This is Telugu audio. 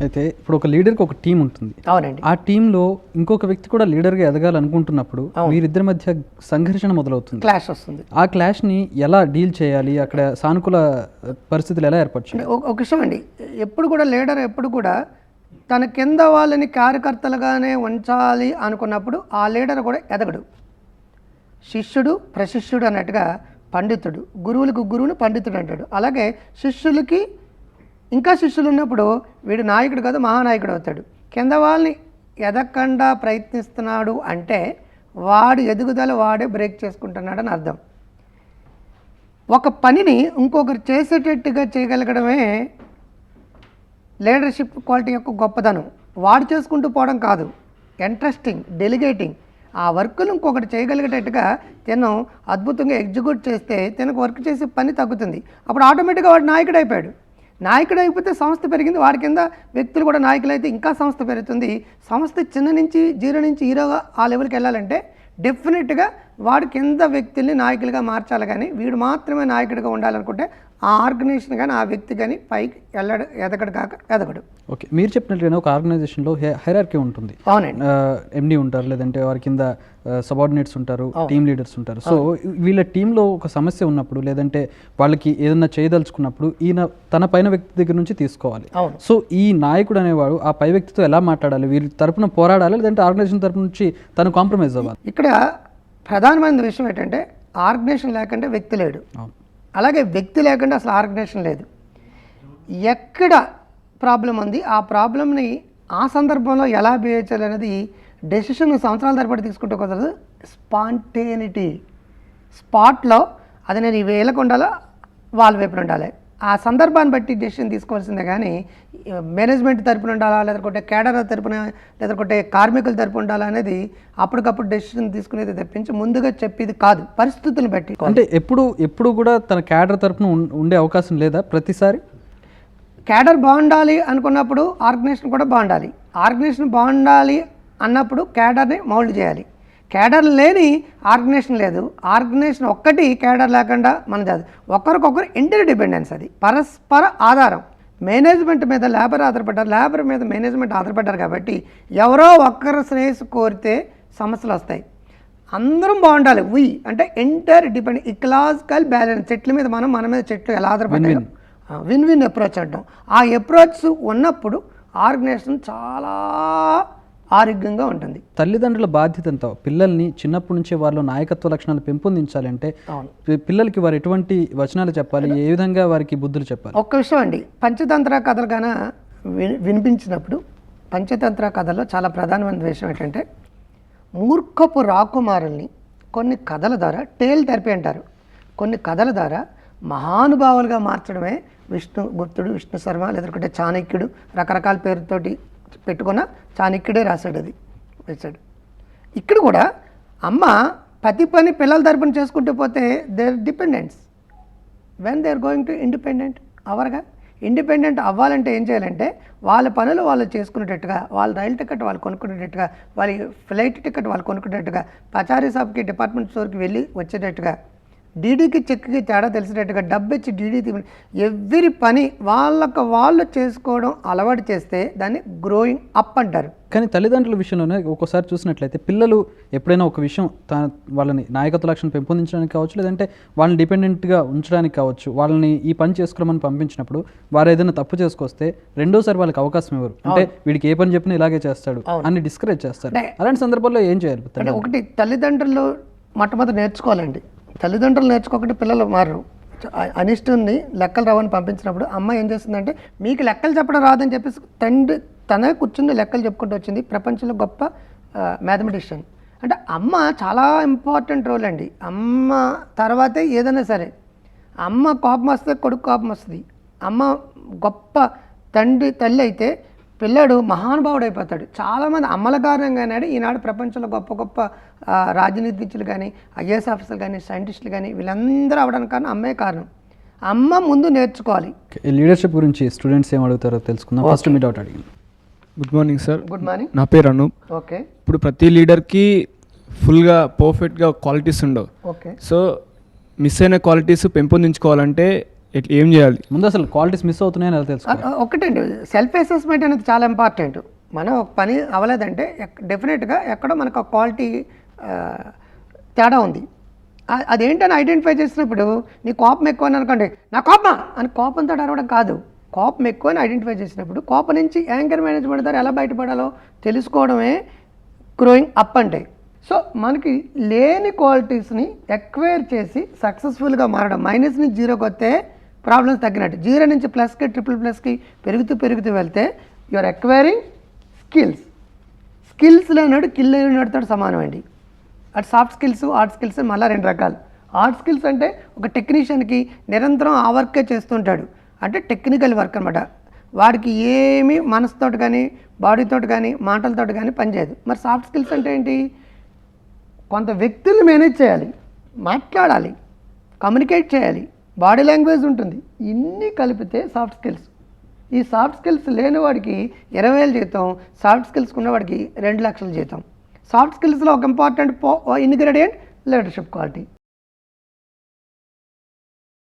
అయితే ఇప్పుడు ఒక లీడర్కి ఒక టీం ఉంటుంది. అవునండి. ఆ టీంలో ఇంకొక వ్యక్తి కూడా లీడర్గా ఎదగాలనుకుంటున్నప్పుడు వీరిద్దరి మధ్య సంఘర్షణ మొదలవుతుంది. క్లాష్ వస్తుంది. ఆ క్లాష్ని ఎలా డీల్ చేయాలి? అక్కడ సానుకూల పరిస్థితులు ఎలా ఒక- ఒక విషయం అండి. ఎప్పుడు కూడా లీడర్ ఎప్పుడు కూడా తన కింద వాళ్ళని కార్యకర్తలుగానే ఉంచాలి అనుకున్నప్పుడు ఆ లీడర్ కూడా ఎదగడు. శిష్యుడు ప్రశిష్యుడు అన్నట్టుగా పండితుడు. గురువులకు గురువుని పండితుడు అంటాడు. అలాగే శిష్యులకి ఇంకా శిష్యులు ఉన్నప్పుడు వీడు నాయకుడు కాదు మహానాయకుడు అవుతాడు. కింద వాళ్ళని ఎదగకుండా ప్రయత్నిస్తున్నాడు అంటే వాడు ఎదుగుదల వాడే బ్రేక్ చేసుకుంటున్నాడని అర్థం. ఒక పనిని ఇంకొకరు చేసేటట్టుగా చేయగలగడమే లీడర్షిప్ క్వాలిటీ యొక్క గొప్పదనం వాడు చేసుకుంటూ పోవడం కాదు. Interesting delegating. ఆ వర్క్ను ఇంకొకటి చేయగలిగేటట్టుగా తను అద్భుతంగా ఎగ్జిక్యూట్ చేస్తే తనకు వర్క్ చేసే పని తగ్గుతుంది. అప్పుడు ఆటోమేటిక్గా వాడు నాయకుడు అయిపోయాడు. నాయకుడు అయిపోతే సంస్థ పెరిగింది వాడి కింద వ్యక్తులు కూడా నాయకులు అయితే ఇంకా సంస్థ పెరుగుతుంది. సంస్థ చిన్న నుంచి జీరో నుంచి హీరోగా ఆ లెవెల్కి వెళ్ళాలంటే డెఫినెట్గా వాడి కింద వ్యక్తుల్ని నాయకులుగా మార్చాలి కానీ వీడు మాత్రమే నాయకుడిగా ఉండాలనుకుంటే ఆ ఆర్గనైజేషన్ కానీ ఆ వ్యక్తి కానీ పైకి వెళ్ళడు ఎదగడు కాక ఎదగడు. ఓకే. మీరు చెప్పినట్లుగానే ఒక ఆర్గనైజేషన్లో హెరార్కీ ఉంటుంది. అవునండి. ఎండి ఉంటారు లేదంటే వారి కింద సబార్డినేట్స్ ఉంటారు టీమ్ లీడర్స్ ఉంటారు. సో వీళ్ళ టీంలో ఒక సమస్య ఉన్నప్పుడు లేదంటే వాళ్ళకి ఏదైనా చేయదలుచుకున్నప్పుడు ఈయన తన పైన వ్యక్తి దగ్గర నుంచి తీసుకోవాలి. సో ఈ నాయకుడు అనేవాడు ఆ పై వ్యక్తితో ఎలా మాట్లాడాలి? వీరి తరపున పోరాడాలి లేదంటే ఆర్గనైజేషన్ తరపు నుంచి తను కాంప్రమైజ్ అవ్వాలి? ఇక్కడ ప్రధానమైన విషయం ఏంటంటే ఆర్గనైజేషన్ లేకుంటే వ్యక్తి లేడు. అవును. అలాగే వ్యక్తి లేకుండా అసలు ఆర్గనైజేషన్ లేదు. ఎక్కడ ప్రాబ్లం ఉంది? ఆ ప్రాబ్లమ్ని ఆ సందర్భంలో ఎలా బిహేవ్ చేయాలి అనేది డెసిషన్ సంవత్సరాల తరబడి తీసుకుంటే కుదరదు. స్పాంటేనిటీ స్పాట్లో అది నేను ఈ వేలకు ఉండాలో? వాళ్ళ వైపున ఉండాలి. ఆ సందర్భాన్ని బట్టి డెసిషన్ తీసుకోవాల్సిందే కానీ మేనేజ్మెంట్ తరపున ఉండాలా లేదంటే కేడర్ తరపున లేదంటే కార్మికుల తరపున ఉండాలా అనేది అప్పటికప్పుడు డెసిషన్ తీసుకునేది తప్పించి ముందుగా చెప్పేది కాదు. పరిస్థితులను బట్టి అంటే ఎప్పుడు ఎప్పుడు కూడా తన క్యాడర్ తరపున ఉండే అవకాశం లేదా ప్రతిసారి? క్యాడర్ బాగుండాలి అనుకున్నప్పుడు ఆర్గనైజేషన్ కూడా బాగుండాలి. ఆర్గనైజేషన్ బాగుండాలి అన్నప్పుడు క్యాడర్ని మౌల్డ్ చేయాలి. క్యాడర్ లేని ఆర్గనైజేషన్ లేదు. ఆర్గనైజేషన్ ఒక్కటి క్యాడర్ లేకుండా మన కాదు. ఒకరికొకరు ఇంటర్ డిపెండెన్స్ అది. పరస్పర ఆధారం. మేనేజ్మెంట్ మీద లేబర్ ఆధారపడ్డారు. లేబర్ మీద మేనేజ్మెంట్ ఆధారపడ్డారు కాబట్టి ఎవరో ఒక్కరు శ్రేయస్సు కోరితే సమస్యలు వస్తాయి. అందరం బాగుండాలి. వి అంటే ఎంటర్ డిపెండ్ ఇకలాజికల్ బ్యాలెన్స్. చెట్ల మీద మనం మన మీద చెట్లు ఎలా ఆధారపడ్డాయో. విన్ విన్ అప్రోచ్ అంటాం. ఆ అప్రోచ్ ఉన్నప్పుడు ఆర్గనైజేషన్ చాలా ఆరోగ్యంగా ఉంటుంది. తల్లిదండ్రుల బాధ్యత ఎంత పిల్లల్ని చిన్నప్పటి నుంచే వాళ్ళు నాయకత్వ లక్షణాలు పెంపొందించాలంటే పిల్లలకి వారు ఎటువంటి వచనాలు చెప్పాలి? ఏ విధంగా వారికి బుద్ధులు చెప్పాలి? ఒక్క విషయం అండి. పంచతంత్ర కథలు విని వినిపించినప్పుడు పంచతంత్ర కథలో చాలా ప్రధానమైన విషయం ఏంటంటే మూర్ఖపు రాకుమారుల్ని కొన్ని కథల ద్వారా టేల్ థెరపీ అంటారు. కొన్ని కథల ద్వారా మహానుభావులుగా మార్చడమే విష్ణు గుప్తుడు విష్ణు శర్మ లేదంటే చాణక్యుడు రకరకాల పేరుతోటి పెట్టుకున్న చాణక్యుడే రాశాడు. అది వేశాడు ఇక్కడ కూడా అమ్మ ప్రతి పని పిల్లల తరపున చేసుకుంటూ పోతే their dependents when they are going to independent అవర్గా independent అవ్వాలంటే ఏం చేయాలంటే వాళ్ళ పనులు వాళ్ళు చేసుకునేటట్టుగా వాళ్ళ రైలు టికెట్ వాళ్ళు కొనుక్కునేటట్టుగా వాళ్ళ ఫ్లైట్ టికెట్ వాళ్ళు కొనుక్కునేటట్టుగా పచారీ షాప్కి డిపార్ట్మెంట్ స్టోర్కి వెళ్ళి వచ్చేటట్టుగా డీడీకి చెక్కి తేడా తెలిసేటట్టుగా డబ్బు ఇచ్చి డీడీ ఎవ్రీ పని వాళ్ళకు వాళ్ళు చేసుకోవడం అలవాటు చేస్తే దాన్ని గ్రోయింగ్ అప్ అంటారు. కానీ తల్లిదండ్రుల విషయంలోనే ఒక్కోసారి చూసినట్లయితే పిల్లలు ఎప్పుడైనా ఒక విషయం తన వాళ్ళని నాయకత్వ లక్షణం పెంపొందించడానికి కావచ్చు లేదంటే వాళ్ళని డిపెండెంట్గా ఉంచడానికి కావచ్చు వాళ్ళని ఈ పని చేసుకోమని పంపించినప్పుడు వారు ఏదైనా తప్పు చేసుకొస్తే రెండోసారి వాళ్ళకి అవకాశం ఇవ్వరు. అంటే వీడికి ఏ పని చెప్పినా ఇలాగే చేస్తాడు అని డిస్కరేజ్ చేస్తారు. అలాంటి సందర్భాల్లో ఏం చేయాలి అంటే ఒకటి తల్లిదండ్రులు మొట్టమొదటి నేర్చుకోవాలండి. తల్లిదండ్రులు నేర్చుకోకుండా పిల్లలు మారరు. అనిష్టుని లెక్కలు రావని పంపించినప్పుడు అమ్మ ఏం చేస్తుందంటే మీకు లెక్కలు చెప్పడం రాదని చెప్పేసి తండ్రి తనే కూర్చుని లెక్కలు చెప్పుకుంటూ వచ్చింది. ప్రపంచంలో గొప్ప మ్యాథమెటిషియన్ అంటే అమ్మ చాలా ఇంపార్టెంట్ రోల్ అండి. అమ్మ తర్వాతే ఏదైనా సరే. అమ్మ కోపం వస్తే కొడుకు కోపం వస్తుంది. అమ్మ గొప్ప తండ్రి తల్లి అయితే పిల్లడు మహానుభావుడు అయిపోతాడు చాలామంది అమ్మల కారణంగానే ఈనాడు ప్రపంచంలో గొప్ప గొప్ప రాజనీతిజ్ఞులు కానీ ఐఏఎస్ ఆఫీసర్లు కానీ సైంటిస్టులు కానీ వీళ్ళందరూ అవడానికి కారణం అమ్మే కారణం. అమ్మ ముందు నేర్చుకోవాలి. లీడర్షిప్ గురించి స్టూడెంట్స్ ఏం అడుగుతారో తెలుసుకుందాం ఫస్ట్ మీ డౌట్ అడిగింది good morning sir good morning నా పేరు అనూప్ ఓకే ఇప్పుడు ప్రతి లీడర్కి ఫుల్గా పర్ఫెక్ట్గా క్వాలిటీస్ ఉండవు. ఓకే సో మిస్ అయిన క్వాలిటీస్ పెంపొందించుకోవాలంటే ఏం చేయాలి? ముందు అసలు క్వాలిటీస్ మిస్ అవుతున్నాయని ఎలా తెలుసు ఒకటండి సెల్ఫ్ అసెస్మెంట్ అనేది చాలా ఇంపార్టెంట్ మనం ఒక పని అవ్వలేదంటే డెఫినెట్గా ఎక్కడో మనకు ఒక క్వాలిటీ తేడా ఉంది. అ- అదేంటని ఐడెంటిఫై చేసినప్పుడు నీ కోపం ఎక్కువ అని అనుకోండి నా కోపమా? అని కోపంతో అరవడం కాదు. కోపం ఎక్కువ అని ఐడెంటిఫై చేసినప్పుడు కోపం నుంచి యాంకర్ మేనేజ్మెంట్ ద్వారా ఎలా బయటపడాలో తెలుసుకోవడమే గ్రోయింగ్ అప్ అంటే. సో మనకి లేని క్వాలిటీస్ని ఎక్వైర్ చేసి సక్సెస్ఫుల్గా మారడం మైనస్ నుంచి జీరోకి వస్తే ప్రాబ్లమ్స్ తగ్గినట్టు. జీరో నుంచి ప్లస్కి ట్రిపుల్ ప్లస్కి పెరుగుతూ పెరుగుతూ వెళ్తే యువర్ ఎక్వైరింగ్ స్కిల్స్ స్కిల్స్ లేనాడు కిల్ లేనాడుతో సమానం అండి. అటు సాఫ్ట్ స్కిల్స్ ఆర్ట్ స్కిల్స్ మళ్ళీ రెండు రకాలు. హార్డ్ స్కిల్స్ అంటే ఒక టెక్నీషియన్కి నిరంతరం ఆ వర్కే చేస్తుంటాడు. అంటే టెక్నికల్ వర్క్ అనమాట వాడికి ఏమి మనసుతోటి కానీ బాడీతోటి కానీ మాటలతోటి కానీ పనిచేయదు మరి సాఫ్ట్ స్కిల్స్ అంటే ఏంటి? కొంత వ్యక్తులు మేనేజ్ చేయాలి మాట్లాడాలి కమ్యూనికేట్ చేయాలి. బాడీ లాంగ్వేజ్ ఉంటుంది. ఇన్ని కలిపితే సాఫ్ట్ స్కిల్స్. ఈ సాఫ్ట్ స్కిల్స్ లేనివాడికి ఇరవై వేలు జీతం సాఫ్ట్ స్కిల్స్ ఉన్నవాడికి రెండు లక్షల జీతం. సాఫ్ట్ స్కిల్స్లో ఒక ఇంపార్టెంట్ పో ఇంగ్రీడియంట్ లీడర్షిప్ క్వాలిటీ